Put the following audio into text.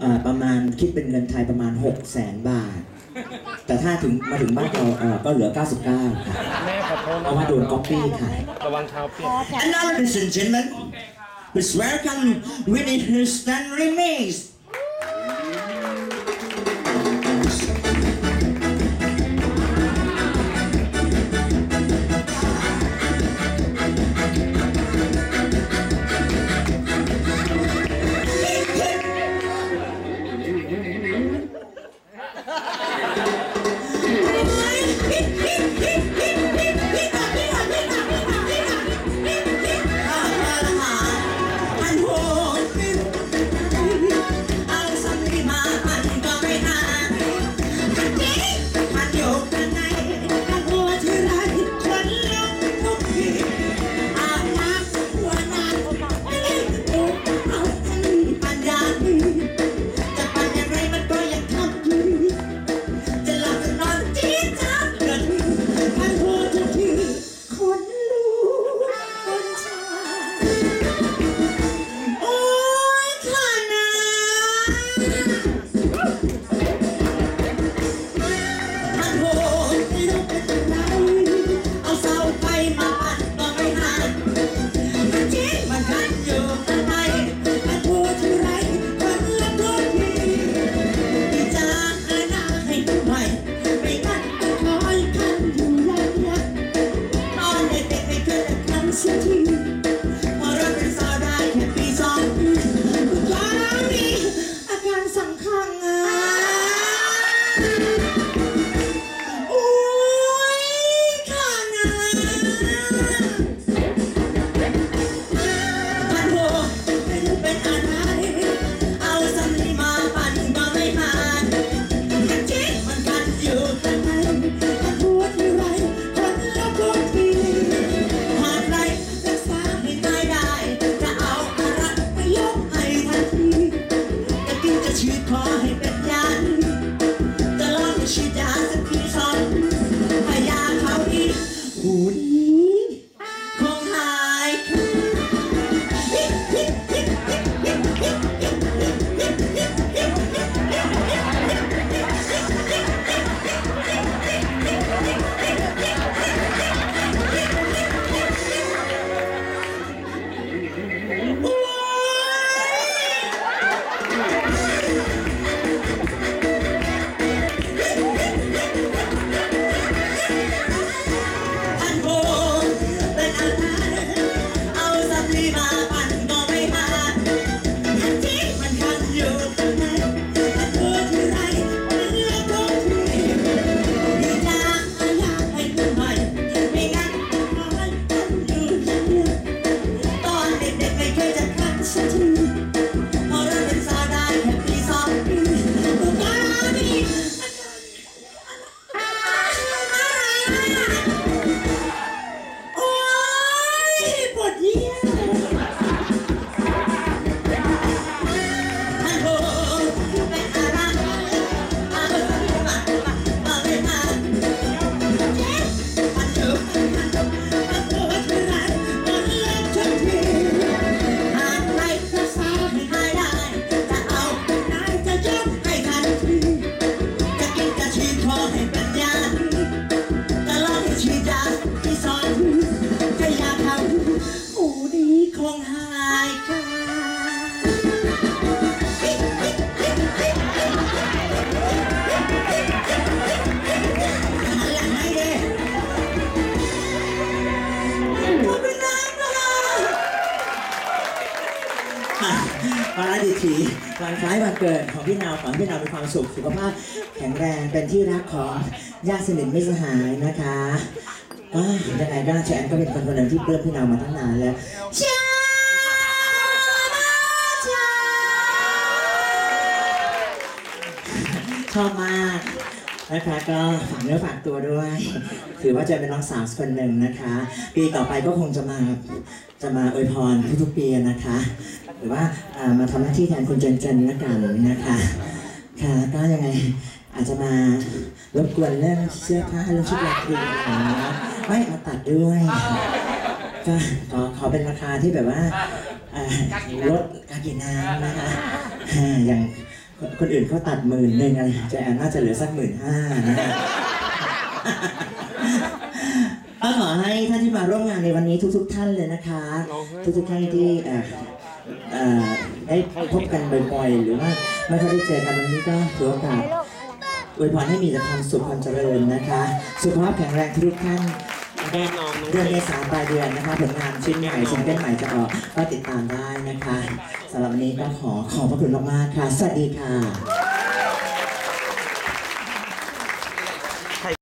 เอ่อประมาณคิดเป็นเงินไทยประมาณ 6 0 0แสนบาท แต่ถ้าถึงมาถึงบ้านเราเอ่อก็เหลือ 99 ค่ะ แม่ขอโทษเพราะว่าโดนก๊อปปี้ค่ะ ระวังเท้าเปียก And now, ladies and gentlemen, please welcome Whitney Houston Remix. วันอาทิตย์วันคล้ายวันเกิดของพี่นาวขอให้พี่นาวมีความสุขสุขภาพแข็งแรงเป็นที่รักของญาติสนิทมิตรสหายนะคะก็ยังไงก็แชนก็เป็นคนคนหนึ่งที่เพื่อนพี่นาวมาตั้งนานแล้วชาชาชอบมากนะคะก็ฝากเนื้อฝากตัวด้วย ถือว่าจะเป็นน้องสาวคนหนึ่งนะคะ ปีต่อไปก็คงจะมาจะมาอวยพรทุกๆปีนะคะ รือว่าอ่ามาทำหน้าที่แทนคุณเจนเจนละกันนะคะค่ะก็ยังไงอาจจะมารบกวนเรื่องเสื้อผ้าเรื่องชุดราตรีอะไรอย่างเงี้ยไม่มาตัดด้วยก็ขอขอเป็นราคาที่แบบว่าอ่าลดการกินน้ำนะคะอ่าอย่างคนอื่นเขาตัดหมื่นหนึ่งอะไรใจแอนน่าจะเหลือสักหมื่นห้านะฮะก็ขอให้ท่านที่มาร่วมงานในวันนี้ทุก ๆ ท่านเลยนะคะ ทุกๆท่านที่เอ่อเอ่อได้พบกันบ่อยๆ หรือว่าไม่ค่อยได้เจอกันวันนี้ก็ถือโอกาสอวยพรให้มีแต่ความสุขความเจริญนะคะ สุขภาพแข็งแรงทุกๆท่านแน่นอนน้องเดือนเมษาปลายเดือนนะคะผลงานชิ้นใหม่ซิงเกิลใหม่จะออกก็ติดตามได้นะคะสำหรับวันนี้ก็ขอขอบพระคุณมากๆค่ะ สวัสดีค่ะ